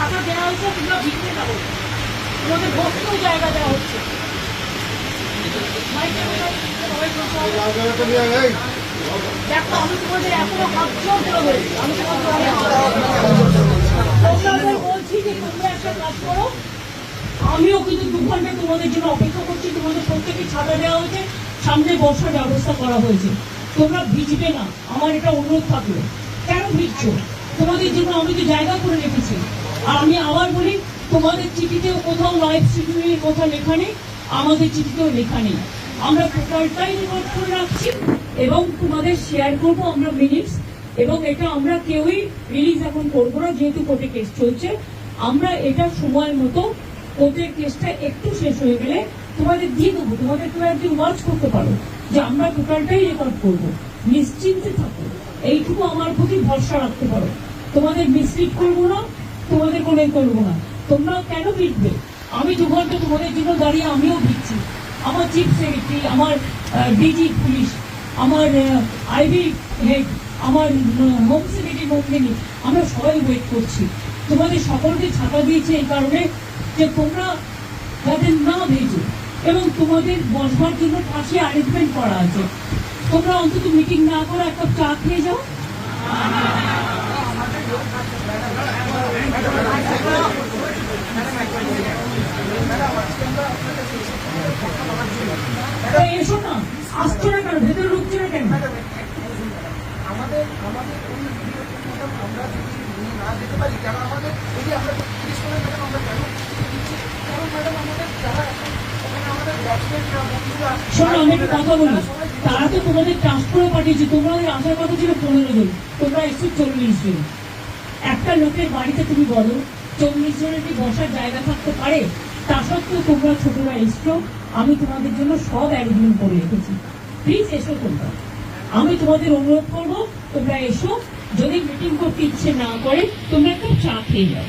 টাকা দেওয়া হয়েছে, তোমরা ভিজতে যাব। তোমাদের বসতেও জায়গা দেওয়া হচ্ছে। আমি বলছি। যে একটা করো। আমিও কিন্তু তোমাদের অপেক্ষা করছি। তোমাদের প্রত্যেকে দেওয়া সামনে বসার ব্যবস্থা করা হয়েছে। তোমরা ভিজবে না। আমার এটা অনুরোধ থাকল। কেন ভিজছো? তোমাদের জন্য আমি তো জায়গা করে রেখেছি। আমি আবার বলি, তোমাদের চিঠিতেও কোথাও লাইভ স্ট্রিমিংয়ের কথা লেখা নেই, আমাদের চিঠিতেও লেখা নেই। আমরা টোটালটাই রেকর্ড করে রাখছি এবং তোমাদের শেয়ার করব আমরা মিনিটস এবং এটা আমরা কেউই রিলিজ এখন করব না, যেহেতু কোর্টে কেস চলছে। আমরা এটা সময় মতো কোর্টের কেসটা একটু শেষ হয়ে গেলে তোমাদের দিয়ে দেবো, তোমাদের তোমরা একদিন ওয়াচ করতে পারো যে আমরা টোটালটাই রেকর্ড করব। নিশ্চিন্তে থাকো। এইটুকু আমার প্রতি ভরসা রাখতে পারো। তোমাদের মিসলিড করব না তোমাদের কোনো করব না। তোমরা কেন বিটবে আমি দু ঘণ্টা তোমাদের জন্য দাঁড়িয়ে আমিও বিচ্ছি আমার চিফ সেক্রেটারি, আমার ডিজি পুলিশ, আমার আইবি হেড, আমার হোম সেক্রেটারি নন্দিনী আমরা সবাই ওয়েট করছি। তোমাদের সকলকে ছাতা দিয়েছে এই কারণে যে তোমরা যাতে না ভেজো এবং তোমাদের বসবার জন্য পাশে অ্যারেঞ্জমেন্ট করা আছে। তোমরা অন্তত মিটিং না করে একটা চা খেয়ে যাও। এসো না। আসছো না কেন? ভেতরে ঢুকছো না কেন? আমাদের আমাদের ওই আমরা যদি না যেতে পারি কেন আমাদের এই আমরা তিরিশ করে ম্যাডাম আমরা কেন কারণ ম্যাডাম আমাদের যারা আমাদের ব্যাটসম্যানরা বন্ধুরা শোনো আমি একটা কথা বলি। তারা তো তোমাদের ট্রান্সফারও পাঠিয়েছে। তোমাদের আসার কথা ছিল পনেরো জন। তোমরা এসছো চল্লিশ জন। একটা লোকের বাড়িতে তুমি বলো, চল্লিশ জনের কি বসার জায়গা থাকতে পারে? তা সত্ত্বেও তোমরা ছোটরা এসছো, আমি তোমাদের জন্য সব অ্যারেঞ্জমেন্ট করে রেখেছি। প্লিজ এসো তোমরা। আমি তোমাদের অনুরোধ করব, তোমরা এসো। যদি মিটিং করতে ইচ্ছে না করে, তোমরা একটা চা খেয়ে যাও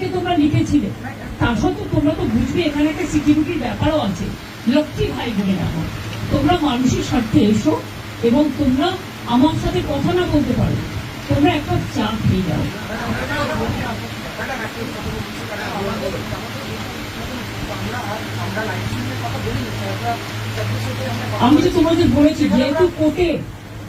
তোমরা লিখেছিলে তা সত্ত্বেও তোমরা তো বুঝবে এখানে একটা সিকিউরিটির ব্যাপারও আছে। লক্ষ্মী ভাই বোনের আমার তোমরা মানুষের স্বার্থে এসো এবং তোমরা আমার সাথে কথা না বলতে পারো। তোমরা একটা চা খেয়ে যাও বলি আমি তো তোমাদের বলেছি, যেহেতু কোর্টে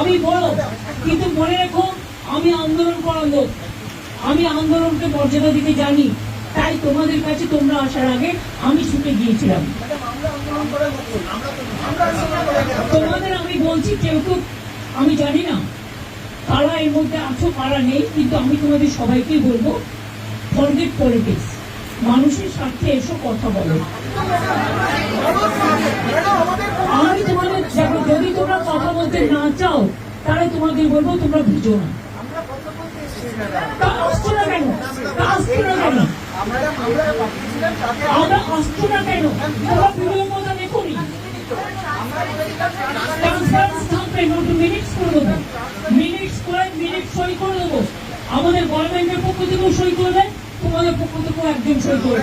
আমি বড়, কিন্তু মনে রেখো, আমি আন্দোলন করার লোক। আমি আন্দোলনকে মর্যাদা দিতে জানি, তাই তোমাদের কাছে তোমরা আসার আগে আমি ছুটে গিয়েছিলাম। তোমাদের আমি বলছি, কেউ কেউ আমি জানি না। কারা এর মধ্যে আছো, কারা নেই, কিন্তু আমি তোমাদের সবাইকেই বলব ফরগেট পলিটিক্স মানুষের স্বার্থে এসো, কথা বলো। আমি তোমাদের বলতে না চাও তাহলে তোমাদের বলব তোমরা বুঝো না। আসছো কেন? আসছো কেন? আমরা আসছো কেন? তোমরা দেখুনি আমাদের গভর্নমেন্টের পক্ষ থেকেও সই করবে তোমাদের পক্ষ থেকেও একজন সই করবে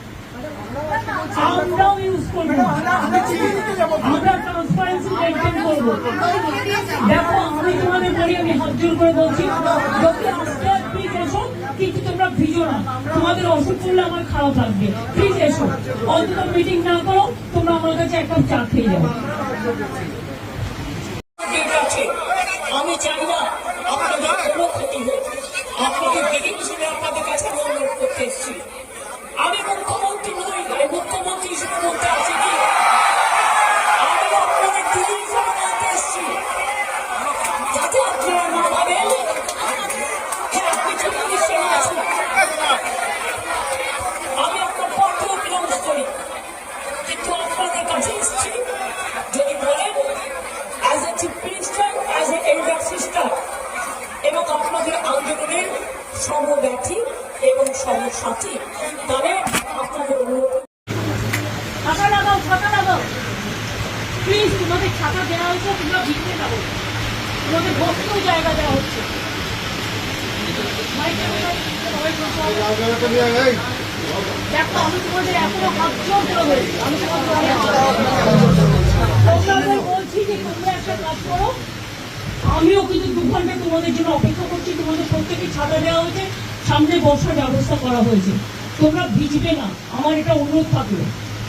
আমরাও ইউজ করব আমরা ট্রান্সপারেন্সি মেনটেন করব দেখো আমি তোমাদের বলি আমি হাত করে বলছি যদি আসতে প্লিজ কিন্তু তোমরা ভিজো না তোমাদের অসুখ করলে আমার খারাপ লাগবে প্লিজ এসো অন্তত মিটিং না করো তোমরা আমার কাছে একটা চাকরি খেয়ে যাও সমব্যথী এবং সমসাথী তবে আপনাদের অনুরোধ ছাতা লাগাও ছাতা লাগাও প্লিজ তোমাদের ছাতা দেওয়া হয়েছে তোমরা ভিতরে যাব তোমাদের বসতেও জায়গা দেওয়া হচ্ছে। দেখো আমি তোমাদের এখনও হাত জোর করে আমি তোমাদের অনেক হাত জোর করে বলছি। তোমাদের বলছি যে তোমরা একটা কাজ করো আমিও কিন্তু দু ঘণ্টা তোমাদের জন্য অপেক্ষা করছি, তোমাদের প্রত্যেকে ছাতা দেওয়া হয়েছে, সামনে বসার ব্যবস্থা করা হয়েছে। তোমরা ভিজবে না, আমার এটা অনুরোধ থাকল।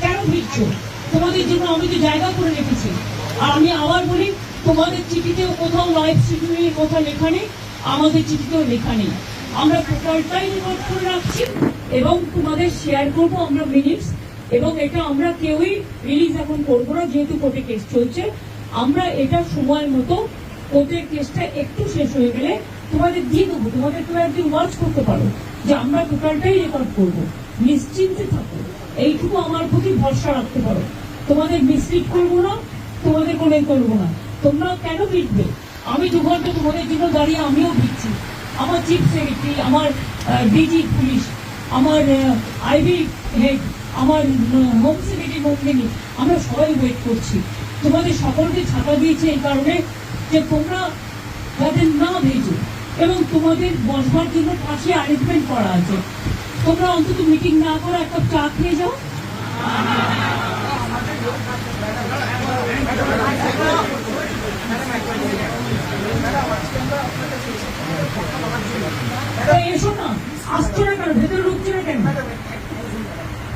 কেন ভিজছো? তোমাদের জন্য আমি তো জায়গা করে রেখেছি। আর আমি আবার বলি, তোমাদের চিঠিতেও কোথাও লাইভ স্ট্রিমিংয়ের কথা লেখা নেই, আমাদের চিঠিতেও লেখা নেই। আমরা টোটালটাই রেকর্ড করে রাখছি এবং তোমাদের শেয়ার করব আমরা মিনিটস এবং এটা আমরা কেউই রিলিজ এখন করব না, যেহেতু কোর্টে কেস চলছে। আমরা এটা সময় মতো কোর্টের কেসটা একটু শেষ হয়ে গেলে তোমাদের দিয়ে দেবো, তোমাদের তোমরা একদিন ওয়াচ করতে পারো যে আমরা টোটালটাই রেকর্ড করব। নিশ্চিন্তে থাকো। এইটুকু আমার প্রতি ভরসা রাখতে পারো। তোমাদের মিসলিড করব না, তোমাদের কোনো করব না। তোমরা কেন বিটবে আমি দু ঘণ্টা তোমাদের জন্য দাঁড়িয়ে আমিও বিটছি আমার চিফ সেক্রেটারি আমার ডিজি পুলিশ আমার আইবি হেড আমার হোম সেক্রেটারি নন্দিনী আমরা সবাই ওয়েট করছি। তোমাদের সকলকে ছাতা দিয়েছে এই কারণে যে তোমরা যাতে না ভেজো এবং তোমাদের বসবার জন্য পাশে অ্যারেঞ্জমেন্ট করা আছে। তোমরা অন্তত মিটিং না করে একটা চা খেয়ে যাও। এসো না না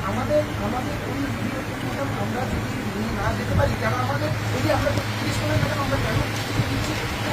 আমাদের আমাদের আমরা যদি না যেতে পারি আমাদের এই যে আমরা আমরা কেন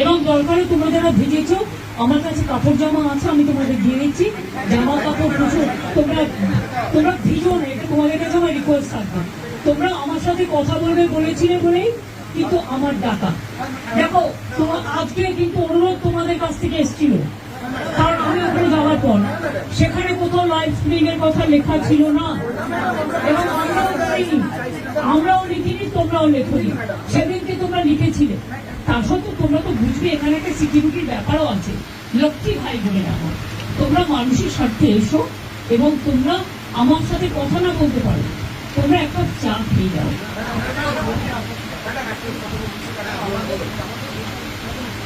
এবং দরকারে তোমরা যারা ভিজেছ, আমার কাছে কাপড় জামা আছে, আমি তোমাদের দিয়ে দিচ্ছি। জামা, কাপড় প্রচুর তোমরা তোমরা ভিজো না, এটা তোমাদের কাছে আমার রিকোয়েস্ট থাকবে। তোমরা আমার সাথে কথা বলবে বলেছিলে বলেই কিন্তু আমার ডাকা। দেখো তোমার আজকে কিন্তু অনুরোধ তোমাদের কাছ থেকে এসেছিল। ওখানে যাওয়ার পর, সেখানে কোথাও লাইভ স্ট্রিমিং এর কথা লেখা ছিল না। এবং আমরাও লিখিনি আমরাও লিখিনি, তোমরাও লেখনি। সেদিনকে তোমরা লিখেছিলে। তা সত্ত্বেও তোমরা তো বুঝবে, এখানে একটা সিকিউরিটির ব্যাপারও আছে। লক্ষ্মী ভাই বলে রাখো তোমরা মানুষের স্বার্থে এসো এবং তোমরা আমার সাথে কথা না বলতে পারো। তোমরা একটা চা খেয়ে যাও আমরা লাইসেন্সের কথা বলি আমরা যাদের সাথে আমরা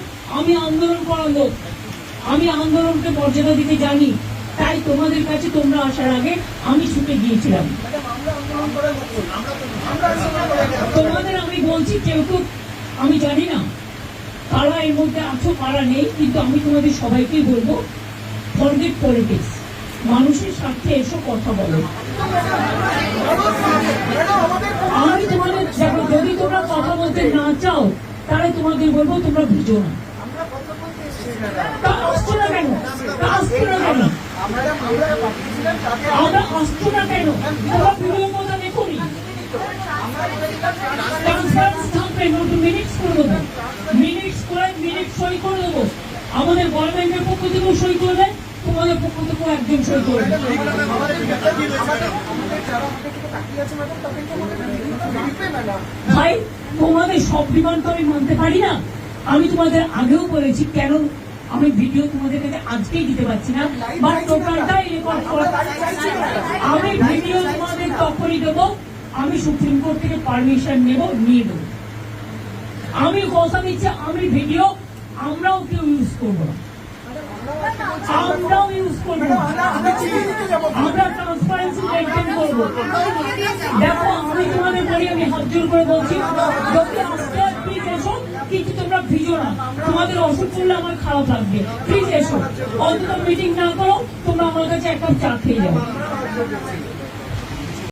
আমি আন্দোলন করার লোক। আমি আন্দোলনকে মর্যাদা দিতে জানি। তাই তোমাদের কাছে তোমরা আসার আগে আমি ছুটে গিয়েছিলাম। তোমাদের আমি বলছি কেউ কেউ আমি জানি না কারা এর মধ্যে আছো, কারা নেই, কিন্তু আমি তোমাদের সবাইকেই বলব ফরগেট পলিটিক্স মানুষের স্বার্থে এসো, কথা বলো। আমি তোমাদের যদি তোমরা কথা বলতে না চাও, তাহলে তোমাদের বলব তোমরা ভিজো না। আমাদের গভর্নমেন্টের পক্ষ থেকেও সই করবে তোমাদের পক্ষ থেকেও একজন সই করবে ভাই, তোমাদের সব ডিমান্ড তো আমি মানতে পারি না। আমি তোমাদের আগেও বলেছি, কেন আমি ভিডিও তোমাদের কাছে আজকেই দিতে পারছি না, বা টোটালটাই রেকর্ড করা। আমি ভিডিও তোমাদের তখনই দেবো, আমি সুপ্রিম কোর্ট থেকে পারমিশন নেব, নিয়ে নেব। আমি কথা দিচ্ছি, আমি ভিডিও, আমরাও কেউ ইউজ করব না। আমরাও ইউজ করব আমরা ট্রান্সপারেন্সি মেনটেন করব দেখো আমি তোমাদের বলি আমি হাত করে বলছি যদি এসো কিন্তু তোমরা ভিজো না তোমাদের অসুখ করলে আমার খারাপ লাগবে প্লিজ এসো অন্তত মিটিং না করো তোমরা আমার কাছে একটা চা খেয়ে যাও